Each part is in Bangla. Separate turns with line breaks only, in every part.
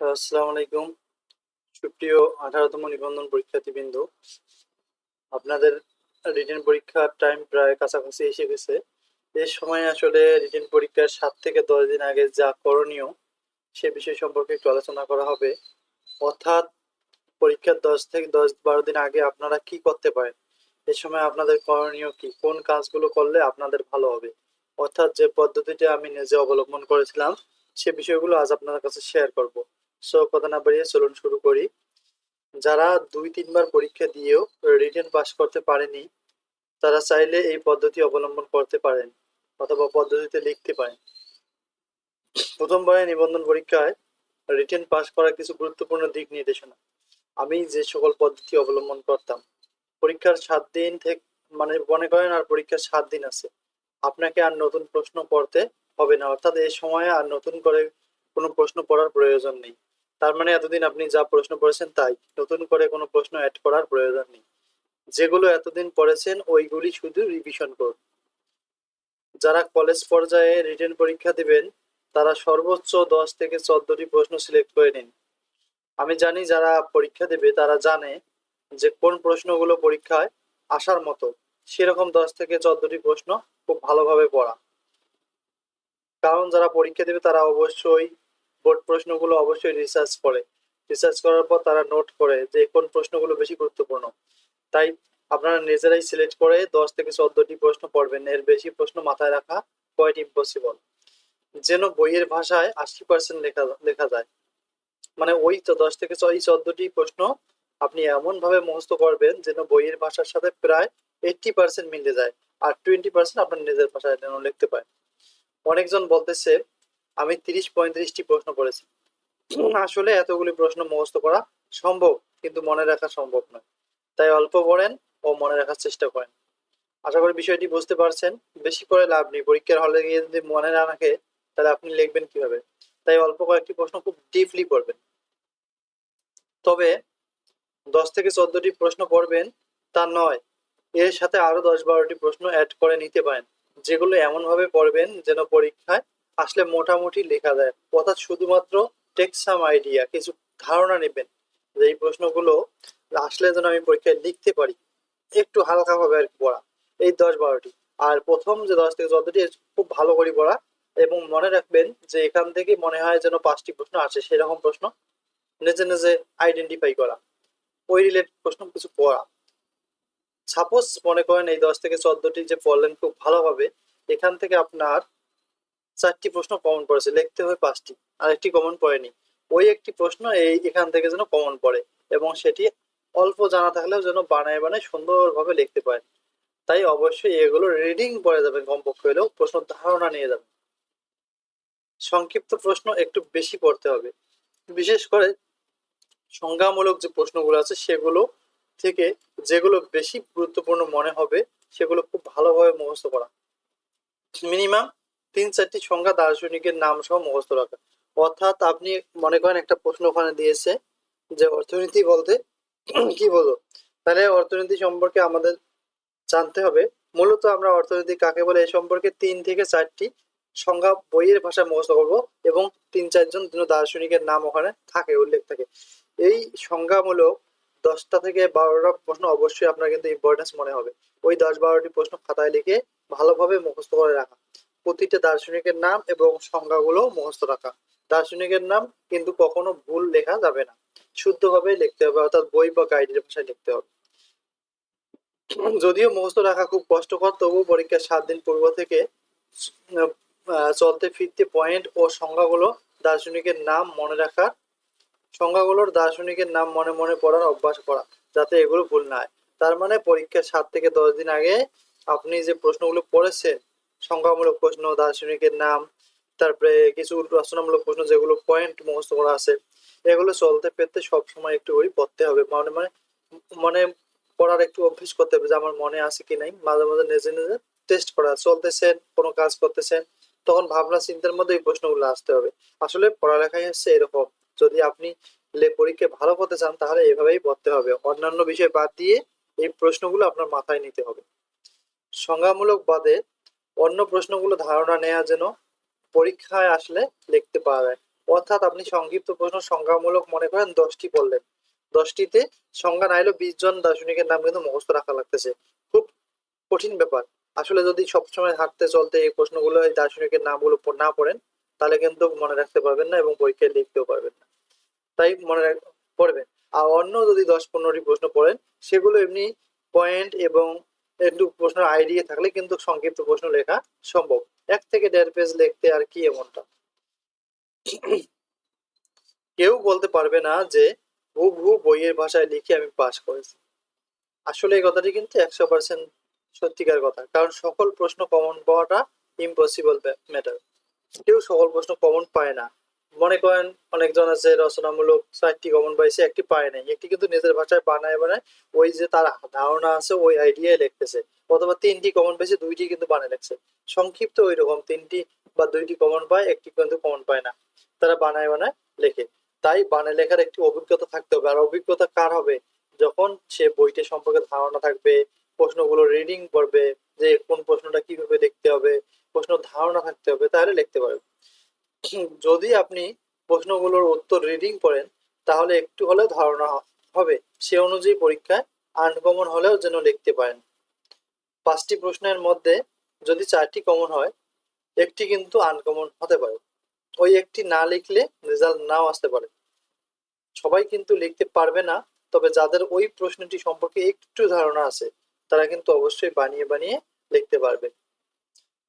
আসসালামু আলাইকুম। সুপ্রিয় আঠারোতম নিবন্ধন পরীক্ষার্থীবৃন্দ, আপনাদের রিটেন পরীক্ষার টাইম প্রায় কাছাকাছি এসে গেছে। এই সময় আসলে রিটেন পরীক্ষার সাত থেকে দশ দিন আগে যা করণীয়, সে বিষয় সম্পর্কে একটু আলোচনা করা হবে। অর্থাৎ পরীক্ষার দশ থেকে দশ বারো দিন আগে আপনারা কি করতে পারেন? এ সময় আপনাদের করণীয় কি? কোন কাজগুলো করলে আপনাদের ভালো হবে? অর্থাৎ যে পদ্ধতিটি আমি নিজে অবলম্বন করেছিলাম, সে বিষয়গুলো আজ আপনাদের কাছে শেয়ার করব। সো কথা না বাড়িয়ে চলুন শুরু করি। যারা দুই তিনবার পরীক্ষা দিয়েও রিটেন পাস করতে পারেনি, তারা চাইলে এই পদ্ধতি অবলম্বন করতে পারেন অথবা পদ্ধতিতে লিখতে পারেন। প্রথমবারে নিবন্ধন পরীক্ষায় রিটেন পাস করার কিছু গুরুত্বপূর্ণ দিক নির্দেশনা। আমি যে সকল পদ্ধতি অবলম্বন করতাম, পরীক্ষার সাত দিন থেকে মানে মনে করেন আর পরীক্ষার সাত দিন আছে। আপনাকে আর নতুন প্রশ্ন পড়তে হবে না, অর্থাৎ এই সময়ে আর নতুন করে কোনো প্রশ্ন পড়ার প্রয়োজন নেই। তার মানে এতদিন আপনি যা প্রশ্ন পড়েছেন তাই। নতুন করে কোনো প্রশ্ন অ্যাড করার প্রয়োজন নেই। যেগুলো এতদিন পড়েছেন ওইগুলি শুধু রিভিশন করুন। যারা কলেজ পর্যায়ে রিটেন পরীক্ষা দিবেন, তারা সর্বোচ্চ দশ থেকে চোদ্দটি প্রশ্ন সিলেক্ট করে নিন। আমি জানি যারা পরীক্ষা দেবে, তারা জানে যে কোন প্রশ্নগুলো পরীক্ষায় আসার মতো। সেরকম দশ থেকে চোদ্দটি প্রশ্ন খুব ভালোভাবে পড়া। কারণ যারা পরীক্ষা দেবে, তারা অবশ্যই বোর্ড প্রশ্নগুলো অবশ্যই রিসার্চ করে। রিসার্চ করার পর তারা নোট করে যে কোন প্রশ্নগুলো বেশি গুরুত্বপূর্ণ। তাই আপনারা নিজেরাই সিলেক্ট করে দশ থেকে চোদ্দটি প্রশ্ন পড়বেন। এর বেশি প্রশ্ন মাথায় রাখা কোয়াইট ইম্পসিবল যেন বইয়ের ভাষায় আশি পার্সেন্ট লেখা লেখা যায়। মানে ওই তো দশ থেকে এই চোদ্দটি প্রশ্ন আপনি এমন ভাবে মুখস্থ করবেন যেন বইয়ের ভাষার সাথে প্রায় এইটটি পার্সেন্ট মিলে যায়। আর টোয়েন্টি পার্সেন্ট আপনার নিজের ভাষায় যেন লিখতে পারেন। অনেকজন বলতেছে আমি তিরিশ পঁয়ত্রিশটি প্রশ্ন করেছি। আসলে এতগুলি প্রশ্ন মুখস্থ করা সম্ভব, কিন্তু মনে রাখা সম্ভব নয়। তাই অল্প পড়েন ও মনে রাখার চেষ্টা করেন। আশা করি বিষয়টি বুঝতে পারছেন। বেশি করে লাভ নেই। পরীক্ষার হলে গিয়ে যদি মনে না রাখে, তাহলে আপনি লিখবেন কীভাবে? তাই অল্প কয়েকটি প্রশ্ন খুব ডিপলি পড়বেন তবে দশ থেকে চোদ্দটি প্রশ্ন পড়বেন, তা নয়। এর সাথে আরও দশ বারোটি প্রশ্ন অ্যাড করে নিতে পারেন। যেগুলো এমন ভাবে পড়বেন যেন পরীক্ষায় আসলে মোটামুটি লেখা যায়। অর্থাৎ শুধুমাত্র টেক সাম আইডিয়া কিছু ধারণা নেবেন। যে এই প্রশ্নগুলো আসলে যেন আমি পরীক্ষায় লিখতে পারি। একটু হালকা ভাবে আর কি পড়া। এই দশ বারোটি। আর প্রথম যে দশ থেকে চোদ্দটি খুব ভালো করে পড়া। এবং মনে রাখবেন যে এখান থেকে মনে হয় যেন পাঁচটি প্রশ্ন আসে সেরকম প্রশ্ন। নিজে নিজে আইডেন্টিফাই করা। ওই রিলেটেড প্রশ্ন কিছু পড়া। সাপোজ মনে করেন এই দশ থেকে চোদ্দটি যে পড়লেন খুব ভালোভাবে, এখান থেকে আপনার চারটি প্রশ্ন কমন পড়েছে, লিখতে হয় পাঁচটি আর একটি কমন পড়েনি। ওই একটি প্রশ্ন এই এখান থেকে যেন কমন পড়ে এবং সেটি অল্প জানা থাকলেও যেন বানায় বানায় সুন্দরভাবে লিখতে পারেন। তাই অবশ্যই এগুলো রিডিং পড়ে যাবেন কমপক্ষে হলেও প্রশ্ন ধারণা নিয়ে যাবেন। সংক্ষিপ্ত প্রশ্ন একটু বেশি পড়তে হবে। বিশেষ করে সংজ্ঞামূলক যে প্রশ্নগুলো আছে, সেগুলো থেকে যেগুলো বেশি গুরুত্বপূর্ণ মনে হবে, সেগুলো খুব ভালোভাবে মুখস্থ করা। মিনিমাম তিন চারটি সংখ্যা দার্শনিকের নাম সহ মুখস্থ রাখা। অর্থাৎ আপনি মনে করেন একটা প্রশ্ন ওখানে দিয়েছে যে অর্থনীতি বলতে কি বলো তাহলে অর্থনীতি সম্পর্কে আমাদের জানতে হবে। মূলত আমরা অর্থনীতি কাকে বলে এ সম্পর্কে তিন থেকে চারটি সংজ্ঞা বইয়ের ভাষায় মুখস্থ করব এবং তিন চারজন দার্শনিকের নাম ওখানে থাকে, উল্লেখ থাকে। এই সংজ্ঞামূলক দশটা থেকে বারোটা প্রশ্ন অবশ্যই আপনার কিন্তু ইম্পর্টেন্স মনে হবে। ওই দশ বারোটি প্রশ্ন খাতায় লিখে ভালোভাবে মুখস্থ করে রাখা। প্রতিটা দার্শনিকের নাম এবং সংজ্ঞাগুলো মুখস্থ রাখা। দার্শনিকের নাম কিন্তু কখনো ভুল লেখা যাবে না। শুদ্ধভাবে লিখতে হবে, অর্থাৎ বই বা গাইডের ভাষায় লিখতে হবে। যদিও মুখস্থ রাখা খুব কষ্টকর তবুও পরীক্ষার সাত দিন পূর্ব থেকে চলতে ফিরতে পয়েন্ট ও সংজ্ঞাগুলো দার্শনিকের নাম মনে রাখা সংজ্ঞাগুলোর দার্শনিকের নাম মনে মনে পড়ার অভ্যাস করা, যাতে এগুলো ভুল না হয়। তার মানে পরীক্ষার সাত থেকে দশ দিন আগে আপনি যে প্রশ্নগুলো পড়েছেন সংখ্যামূলক প্রশ্ন, দার্শনিকের নাম, তারপরে কিছু রচনামূলক প্রশ্ন যেগুলো পয়েন্ট মুখস্থ করা আছে, এগুলো চলতে পেতে সবসময় একটু করে পড়তে হবে। মানে মানে মানে পড়ার একটু অভ্যেস করতে হবে যে আমার মনে আছে কি নাই। মাঝে মাঝে নিজে নিজে টেস্ট করা, চলতেছেন, কোনো কাজ করতেছেন, তখন ভাবনা চিন্তার মধ্যে এই প্রশ্নগুলো আসতে হবে। আসলে পড়ালেখাই হচ্ছে এরকম। যদি আপনি পরীক্ষায় ভালো করতে চান, তাহলে এভাবেই পড়তে হবে। অন্যান্য বিষয় বাদ দিয়ে এই প্রশ্নগুলো আপনার মাথায় নিতে হবে। সংজ্ঞামূলক বাদে অন্য প্রশ্নগুলো ধারণা নেওয়া যেন পরীক্ষায় আসলে লিখতে পারা যায়। অর্থাৎ আপনি সংক্ষিপ্ত প্রশ্ন সংজ্ঞামূলক মনে করেন দশটি বললেন দশটিতে সংখ্যা না এলেও বিশ জন দার্শনিকের নাম কিন্তু মুখস্থ রাখা লাগতেছে। খুব কঠিন ব্যাপার। আসলে যদি সবসময় হাঁটতে চলতে এই প্রশ্নগুলো এই দার্শনিকের নামগুলো না পড়েন, তাহলে কিন্তু মনে রাখতে পারবেন না এবং পরীক্ষায় লিখতেও পারবেন না। তাই মনে পড়বেন। আর অন্য যদি দশ পনেরোটি প্রশ্ন পড়েন, সেগুলো এমনি পয়েন্ট এবং একটু প্রশ্নের আইডিয়া থাকলে কিন্তু সংক্ষিপ্ত প্রশ্ন লেখা সম্ভব। এক থেকে দেড় পেজ লিখতে আর কি এমনটা? কেউ বলতে পারবে না যে হুবহু বইয়ের ভাষায় লিখে আমি পাস করেছি। আসলে এই কথাটি কিন্তু একশো পার্সেন্ট সত্যিকার কথা, কারণ সকল প্রশ্ন কমন পাওয়াটা ইম্পসিবল ম্যাটার কেউ সকল প্রশ্ন কমন পায় না। মনে করেন অনেকজন আছে রচনামূলক চারটি কমন পাইছে, একটি পায় নাই। একটি কিন্তু নিজের ভাষায় বানায় বানায় ওই যে তার ধারণা আছে, ওই আইডিয়ায় লিখতেছে। অথবা তিনটি কমন পাইছে, দুইটি কিন্তু বানায় লিখছে। সংক্ষিপ্ত ওই রকম তিনটি বা দুইটি কমন পায়, একটি কিন্তু কমন পায় না। তারা বানায় বানায় লেখে। তাই বানায় লেখার একটি অভিজ্ঞতা থাকতে হবে। আর অভিজ্ঞতা কার হবে? যখন সে বইটি সম্পর্কে ধারণা থাকবে, প্রশ্নগুলো রিডিং করবে, যে কোন প্রশ্নটা কীভাবে দেখতে হবে, প্রশ্ন ধারণা থাকতে হবে, তাহলে লিখতে পারবে। যদি আপনি প্রশ্নগুলোর উত্তর রিডিং করেন, তাহলে একটু হলেও ধারণা হবে। সে অনুযায়ী পরীক্ষায় আনকমন হলেও যেন লিখতে পারেন। পাঁচটি প্রশ্নের মধ্যে যদি চারটি কমন হয়, একটি কিন্তু আনকমন হতে পারে। ওই একটি না লিখলে রেজাল্ট নাও আসতে পারে। সবাই কিন্তু লিখতে পারবে না, তবে যাদের ওই প্রশ্নটি সম্পর্কে একটু ধারণা আছে, তারা কিন্তু অবশ্যই বানিয়ে বানিয়ে লিখতে পারবে।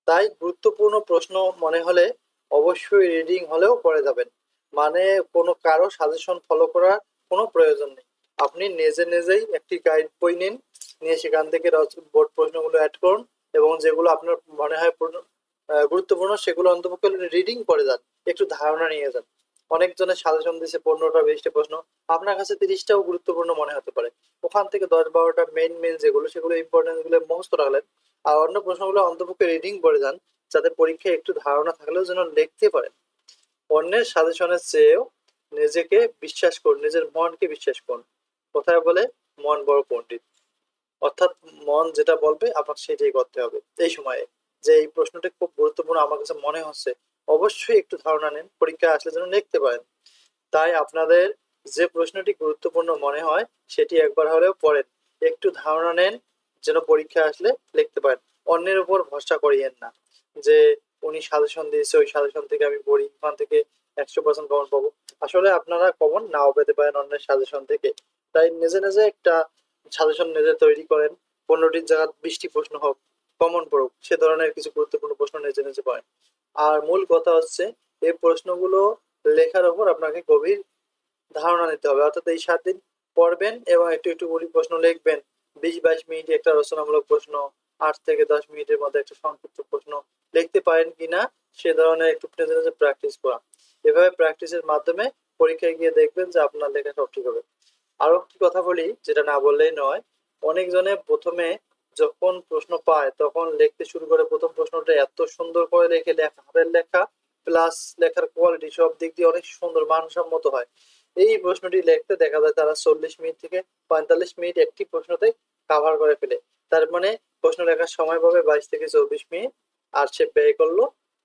তাই গুরুত্বপূর্ণ প্রশ্ন মনে হলে অবশ্যই রিডিং হলেও পড়ে যাবেন। মানে কোনো কারও সাজেশন ফলো করার কোনো প্রয়োজন নেই। আপনি নিজে নিজেই একটি গাইড বই নিন, নিয়ে সেখান থেকে বোর্ড প্রশ্নগুলো অ্যাড করুন এবং যেগুলো আপনার মনে হয় গুরুত্বপূর্ণ সেগুলো অন্তপক্ষে রিডিং করে যান, একটু ধারণা নিয়ে যান। অনেকজনের সাজেশন দিয়েছে পনেরোটা, বিশটা প্রশ্ন, আপনার কাছে তিরিশটাও গুরুত্বপূর্ণ মনে হতে পারে। ওখান থেকে দশ বারোটা মেইন মেইন যেগুলো, সেগুলো ইম্পর্টেন্টগুলো রাখলেন। আর অন্য প্রশ্নগুলো অন্তপক্ষে রিডিং করে যান যাতে পরীক্ষায় একটু ধারণা থাকলেও যেন লিখতে পারেন। অন্যের সাজেশনের চেয়েও নিজেকে বিশ্বাস করুন, নিজের মনকে বিশ্বাস করুন। কোথায় বলে, মন বড় পণ্ডিত। অর্থাৎ মন যেটা বলবে, আপনাকে সেটাই করতে হবে। এই সময়ে যে এই প্রশ্নটি খুব গুরুত্বপূর্ণ আমার কাছে মনে হচ্ছে, অবশ্যই একটু ধারণা নেন পরীক্ষায় আসলে যেন লিখতে পারেন। তাই আপনাদের যে প্রশ্নটি গুরুত্বপূর্ণ মনে হয়, সেটি একবার হলেও পড়েন। একটু ধারণা নেন, যেন পরীক্ষায় আসলে লিখতে পারেন। অন্যের উপর ভরসা করিয়েন না। যে উনি সাজেশন দিয়েছে, ওই সাজেশন থেকে আমি পড়ি ওখান থেকে একশো পার্সেন্ট কমন পাবো। আসলে আপনারা কমন নাও পেতে পারেন অন্যের সাজেশন থেকে। তাই নিজে নিজে একটা সাজেশন নিজে তৈরি করেন। পনেরোটির জায়গা বিশটি প্রশ্ন হোক কমন পড়ুক, সে ধরনের কিছু গুরুত্বপূর্ণ প্রশ্ন নিজে নিজে পড়েন আর মূল কথা হচ্ছে, এই প্রশ্নগুলো লেখার ওপর আপনাকে গভীর ধারণা নিতে হবে। অর্থাৎ এই সাত দিন পড়বেন এবং একটু একটু করে প্রশ্ন লিখবেন। বিশ বাইশ মিনিট একটা রচনামূলক প্রশ্ন, আট থেকে দশ মিনিটের মধ্যে একটা সংক্ষিপ্ত প্রশ্ন লিখতে পারেন কিনা, সে ধরনের একটু নিজে প্র্যাকটিস করা। এভাবে প্র্যাকটিসের মাধ্যমে পরীক্ষায় গিয়ে দেখবেন যে আপনার লেখা সব ঠিক হবে। আরও একটি কথা বলি, যেটা না বললেই নয় অনেকজনে প্রথমে যখন প্রশ্ন পায়, তখন লিখতে শুরু করে প্রথম প্রশ্নটা এত সুন্দর করে লেখে, লেখা, হাতের লেখা প্লাস লেখার কোয়ালিটি সব দিক দিয়ে অনেক সুন্দর, মানসম্মত হয়। এই প্রশ্নটি লিখতে দেখা যায় তারা চল্লিশ মিনিট থেকে পঁয়তাল্লিশ মিনিট একটি প্রশ্নতে কাভার করে ফেলে। তার মানে প্রশ্ন লেখার সময় পাবে বাইশ থেকে চব্বিশ মিনিট। আর সে ব্যয় করল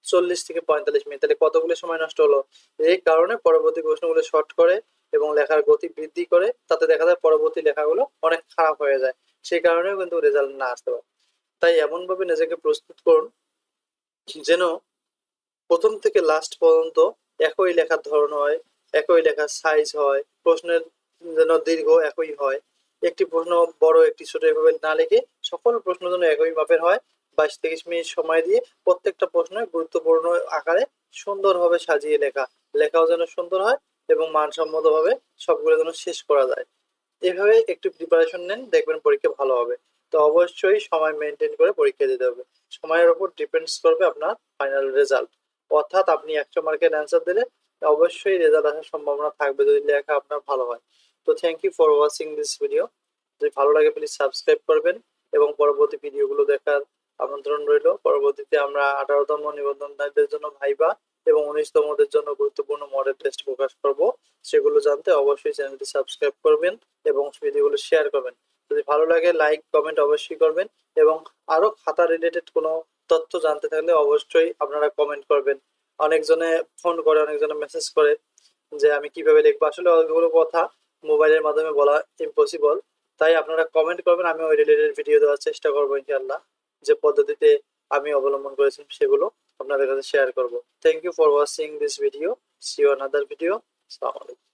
চল্লিশ থেকে পঁয়তাল্লিশ মিনিট। তাহলে কতগুলো সময় নষ্ট হলো? এই কারণে পরবর্তী প্রশ্নগুলো শর্ট করে এবং লেখার গতি বৃদ্ধি করে, তাতে দেখা যায় পরবর্তী লেখাগুলো অনেক খারাপ হয়ে যায়। সেই কারণেও কিন্তু রেজাল্ট না আসতে পারে। তাই এমনভাবে নিজেকে প্রস্তুত করুন যেন প্রথম থেকে লাস্ট পর্যন্ত একই লেখার ধরন হয়, একই লেখার সাইজ হয়, প্রশ্নের যেন দীর্ঘ একই হয়। একটি প্রশ্ন বড়, একটি ছোট, এভাবে না লিখে সকল প্রশ্ন যেন একই মাপের হয়। বাইশ তিরিশ মিনিট সময় দিয়ে প্রত্যেকটা প্রশ্ন গুরুত্বপূর্ণ আকারে সুন্দরভাবে সাজিয়ে লেখা। লেখাও যেন সুন্দর হয় এবং মানসম্মতভাবে সবগুলো যেন শেষ করা যায়। এভাবে একটু প্রিপারেশন নেন, দেখবেন পরীক্ষা ভালো হবে। তো অবশ্যই সময় মেনটেন করে পরীক্ষা দিতে হবে। সময়ের উপর ডিপেন্ডস করবে আপনার ফাইনাল রেজাল্ট অর্থাৎ আপনি একশো মার্কের অ্যান্সার দিলে অবশ্যই রেজাল্ট আসার সম্ভাবনা থাকবে যদি লেখা আপনার ভালো হয়। তো thank you for watching this video যদি ভালো লাগে প্লিজ সাবস্ক্রাইব করবেন এবং পরবর্তী ভিডিওগুলো দেখার আমন্ত্রণ রইল। পরবর্তীতে আমরা আঠারোতম নিবন্ধনকারীদের জন্য ভাইবা এবং উনিশতমদের জন্য গুরুত্বপূর্ণ মডেল টেস্ট প্রকাশ করব। সেগুলো জানতে অবশ্যই চ্যানেলটি সাবস্ক্রাইব করবেন এবং ভিডিওগুলো শেয়ার করবেন। যদি ভালো লাগে, লাইক, কমেন্ট অবশ্যই করবেন এবং আরও খাতা রিলেটেড কোনো তথ্য জানতে থাকলে অবশ্যই আপনারা কমেন্ট করবেন। অনেকজনে ফোন করে, অনেকজনে মেসেজ করে যে আমি কীভাবে লিখব। আসলে ওইগুলো কথা মোবাইলের মাধ্যমে বলা ইম্পসিবল তাই আপনারা কমেন্ট করবেন, আমি ওই রিলেটেড ভিডিও দেওয়ার চেষ্টা করব ইনশাআল্লাহ। যে পদ্ধতিতে আমি অবলম্বন করেছি সেগুলো আপনাদের কাছে শেয়ার করব। Thank you for watching this video see you another video আসসালামু আলাইকুম